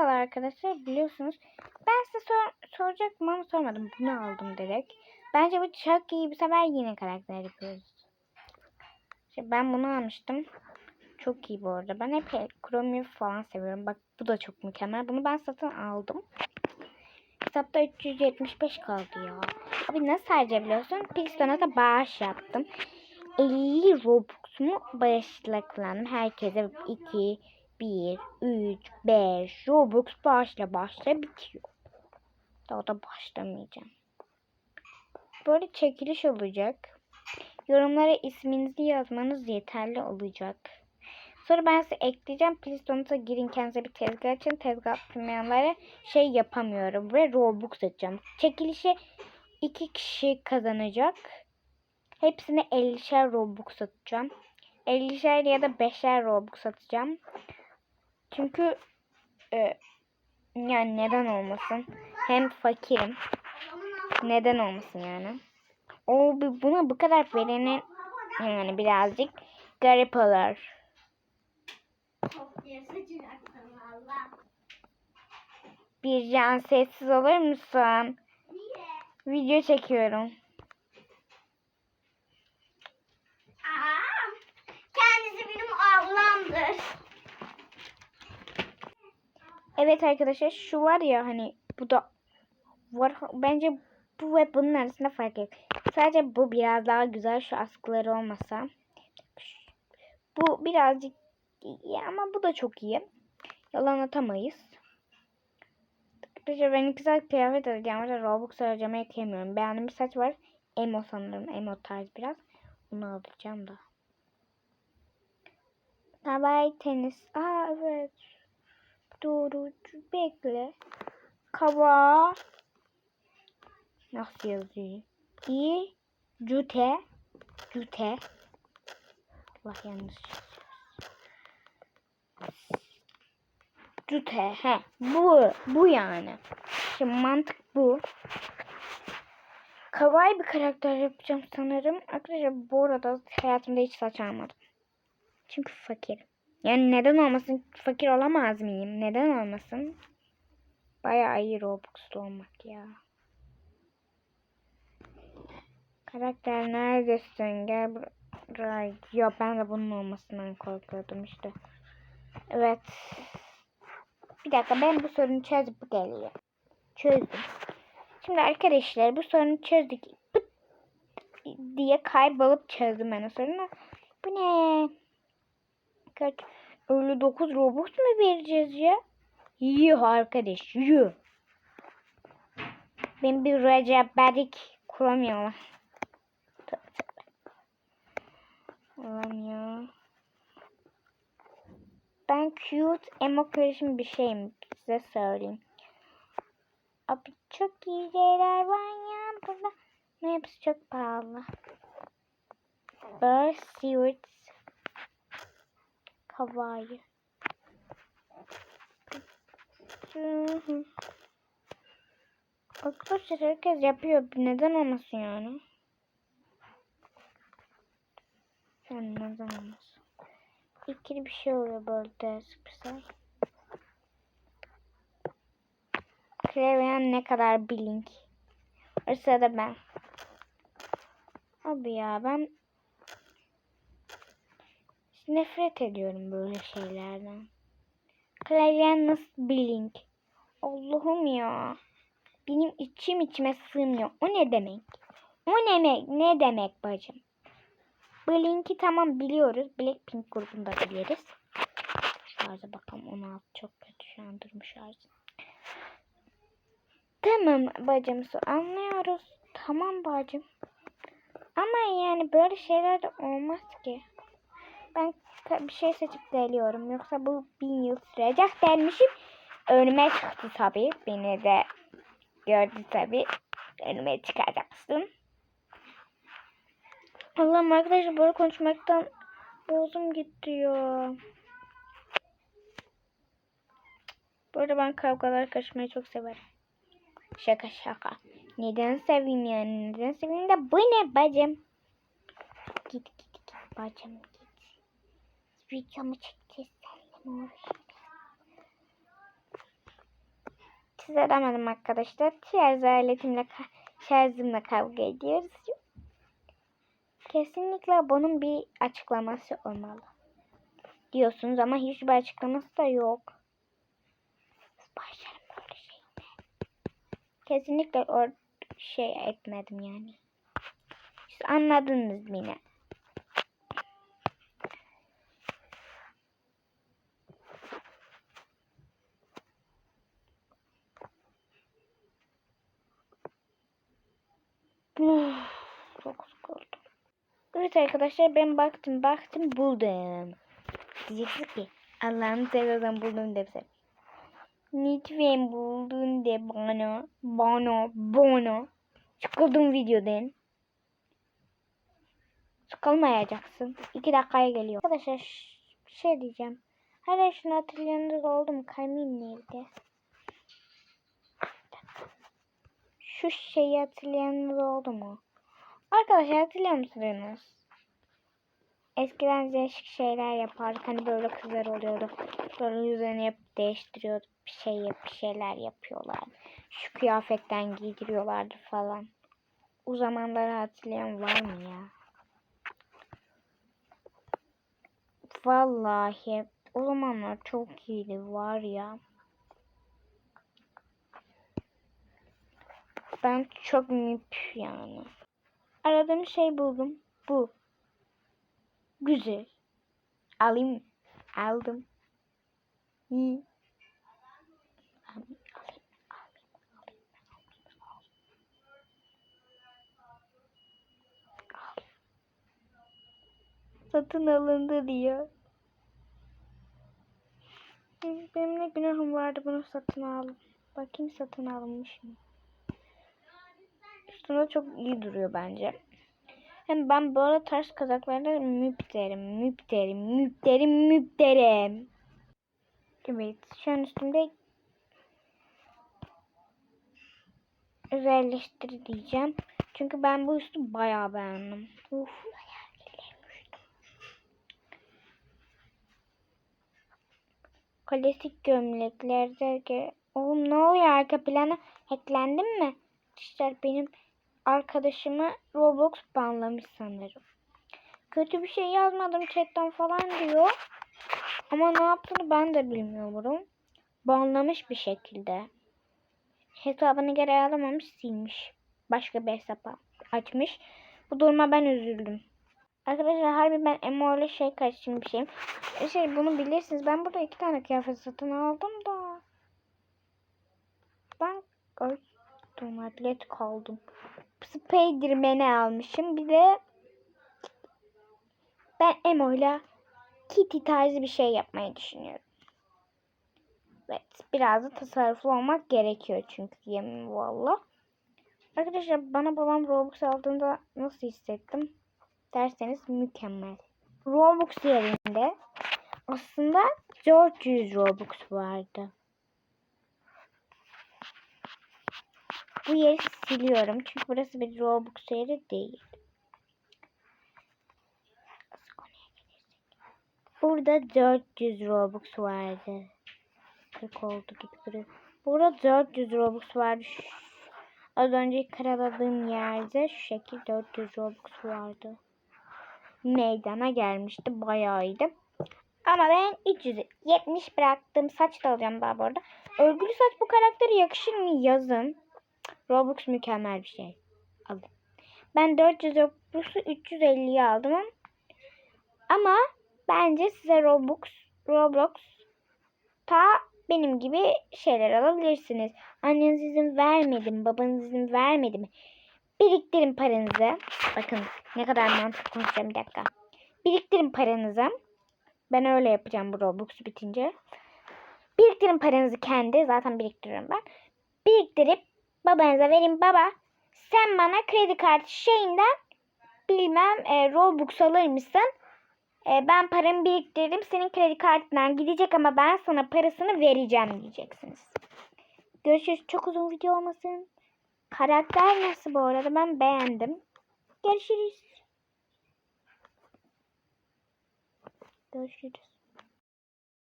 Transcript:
Merhabalar arkadaşlar biliyorsunuz. Ben size sor soracaktım ama sormadım. Bunu aldım direkt. Bence bu çok iyi. Bu sefer yine karakter yapıyoruz. İşte ben bunu almıştım. Çok iyi bu arada. Ben hep Chromium falan seviyorum. Bak bu da çok mükemmel. Bunu ben satın aldım. Hesapta 375 kaldı ya. Abi nasıl harcayabiliyorsun? Pilston'a da bağış yaptım. 50 Robux'umu bağışla kullandım. Herkese 2, 1, 3, 5 Robux bağışla başla bitiyor. Daha da başlamayacağım. Böyle çekiliş olacak. Yorumlara isminizi yazmanız yeterli olacak. Sonra ben size ekleyeceğim. Pliston'uza girin kendinize bir tezgah açın. Tezgah atmayanlara şey yapamıyorum. Ve Robux atacağım. Çekilişe iki kişi kazanacak. Hepsine 50'şer Robux atacağım. 50'şer ya da 5'er Robux atacağım. Çünkü e, yani neden olmasın? Hem fakirim. Neden olmasın yani? O buna bu kadar verenin yani birazcık garip olur. Bir can sessiz olur musun? Video çekiyorum. Evet arkadaşlar şu var ya hani bu da var bence bu ve bunun arasında fark yok. Sadece bu biraz daha güzel şu askıları olmasa. Bu birazcık iyi ama bu da çok iyi. Yalan atamayız. Arkadaşlar ben güzel kıyafet alacağım. Orada Robux harcamaya kıyamıyorum. Beğendiğim bir saç var. Emo sanırım. Emo tarz biraz. Onu alacağım da. Hawaii tenis. Aa evet. Doğru. Bekle. Kava. Nasıl yazıyor? İ. Cute. Cute. Allah yanlış. Cute. He. Bu. Bu yani. Şimdi mantık bu. Kawaii bir karakter yapacağım sanırım. Arkadaşlar bu arada hayatımda hiç saç almadım. Çünkü fakirim. Yani neden olmasın? Fakir olamaz mıyım? Neden olmasın? Bayağı iyi Robux'lu olmak ya. Karakter neredesin? Gel buraya. Ya ben de bunun olmasından korkuyordum işte. Evet. Bir dakika ben bu sorunu çözüp geliyorum. Çözdüm. Şimdi arkadaşlar bu sorunu çözdük. Pıt diye kaybolup çözdüm ben o sorunu. Bu ne? Kaç? 59 Robux mu vereceğiz ya? Yuh arkadaş yuh. Ben bir Recep Bedik kuramıyorum. Ulan ya. Ben cute emo karışım bir şeyim size söyleyeyim. Abi çok iyi şeyler var ya burada. Ne hepsi çok pahalı. Bird Stewards Hawaii. Arkadaşlar herkes yapıyor. Neden olmasın yani? Yani neden olmasın? İkili bir şey oluyor böyle güzel. Klaviyen ne kadar bilink. O sırada ben. Abi ya ben nefret ediyorum böyle şeylerden. Klavyen nasıl blink? Allah'ım ya. Benim içim içime sığmıyor. O ne demek? O ne demek? Ne demek bacım? Blink'i tamam biliyoruz. Blackpink grubunda biliriz. Şarja bakalım 16 çok kötü şu an durum şarjı. Tamam bacım anlıyoruz. Tamam bacım. Ama yani böyle şeyler de olmaz ki. Ben bir şey seçip geliyorum. Yoksa bu bin yıl sürecek dermişim. Önüme çıktı tabii. Beni de gördü tabii. Önüme çıkacaksın. Allah'ım arkadaşlar böyle konuşmaktan boğazım gitti ya. Bu arada ben kavgalar kaçmayı çok severim. Şaka şaka. Neden seveyim yani? Neden seveyim de bu ne bacım? Git git git bacım git. Videomu çekeceğiz seninle mi çizemedim arkadaşlar. Şarj aletimle, şarjımla kavga ediyoruz. Kesinlikle bunun bir açıklaması olmalı. Diyorsunuz ama hiçbir açıklaması da yok. Başlarım böyle şeyde. Kesinlikle o şey etmedim yani. Siz anladınız beni. 9. Evet arkadaşlar ben baktım baktım buldum. Diyeceksiniz ki Allah'ını seviyorsan buldum dese. Lütfen buldun de bana bana bana. Çıkıldım videodan. Sıkılmayacaksın. 2 dakikaya geliyor. Arkadaşlar şey diyeceğim. Hala şunu hatırlayanınız oldu mu? Kamin neydi? Şu şeyi hatırlayanınız oldu mu? Arkadaşlar hatırlıyor musunuz? Eskiden değişik şeyler yapardık. Hani böyle kızlar oluyordu. Böyle yüzlerini yapıp değiştiriyordu. Bir şey yap, bir şeyler yapıyorlardı. Şu kıyafetten giydiriyorlardı falan. O zamanları hatırlayan var mı ya? Vallahi o zamanlar çok iyiydi var ya. Ben çok müp yani. Aradığım şey buldum. Bu. Güzel. Alayım. Aldım. İyi. Satın alındı diyor. Benim ne günahım vardı bunu satın aldım. Bakayım satın alınmış mı? Üstünde çok iyi duruyor bence. Hem ben böyle tarz kazaklarda müp derim, müp derim, müp derim, müp derim. Evet, şu an üstümde özelleştir diyeceğim. Çünkü ben bu üstü bayağı beğendim. Uf. Klasik gömlekler ki Oğlum ne oluyor arka plana? Hacklendim mi? İşte benim arkadaşımı Roblox banlamış sanırım. Kötü bir şey yazmadım chatten falan diyor. Ama ne yaptığını ben de bilmiyorum. Banlamış bir şekilde. Hesabını geri alamamış silmiş. Başka bir hesap açmış. Bu duruma ben üzüldüm. Arkadaşlar harbi ben Emo ile şey. E Şey bunu bilirsiniz. Ben burada iki tane kıyafet satın aldım da. Ben ay, dur, atlet kaldım. Spiderman'i almışım. Bir de ben Emo'yla Kitty tarzı bir şey yapmayı düşünüyorum. Evet. Biraz da tasarruflu olmak gerekiyor çünkü yemin valla. Arkadaşlar bana babam Robux aldığında nasıl hissettim? Derseniz mükemmel. Robux yerinde aslında 400 Robux vardı. Bu yeri siliyorum çünkü burası bir Robux yeri değil. Burada 400 Robux vardı. 40 oldu gibi duruyor. Burada 400 Robux vardı. Az önce karaladığım yerde şu şekil 400 Robux vardı. Meydana gelmişti. Bayağı iyiydi. Ama ben 370 bıraktım. Saç da alacağım daha bu arada. Örgülü saç bu karaktere yakışır mı yazın. Robux mükemmel bir şey. Alın. Ben 400 Robux'u 350'ye aldım. Ama bence size Robux, Roblox ta benim gibi şeyler alabilirsiniz. Anneniz izin vermedi mi? Babanız izin vermedi mi? Biriktirin paranızı. Bakın ne kadar mantıklı konuşacağım bir dakika. Biriktirin paranızı. Ben öyle yapacağım bu Robux bitince. Biriktirin paranızı kendi. Zaten biriktiriyorum ben. Biriktirip babanıza verin. Baba sen bana kredi kartı şeyinden bilmem e, Robux alır mısın? E, ben paramı biriktirdim. Senin kredi kartından gidecek ama ben sana parasını vereceğim diyeceksiniz. Görüşürüz. Çok uzun video olmasın. Karakter nasıl bu arada? Ben beğendim. Görüşürüz. Görüşürüz.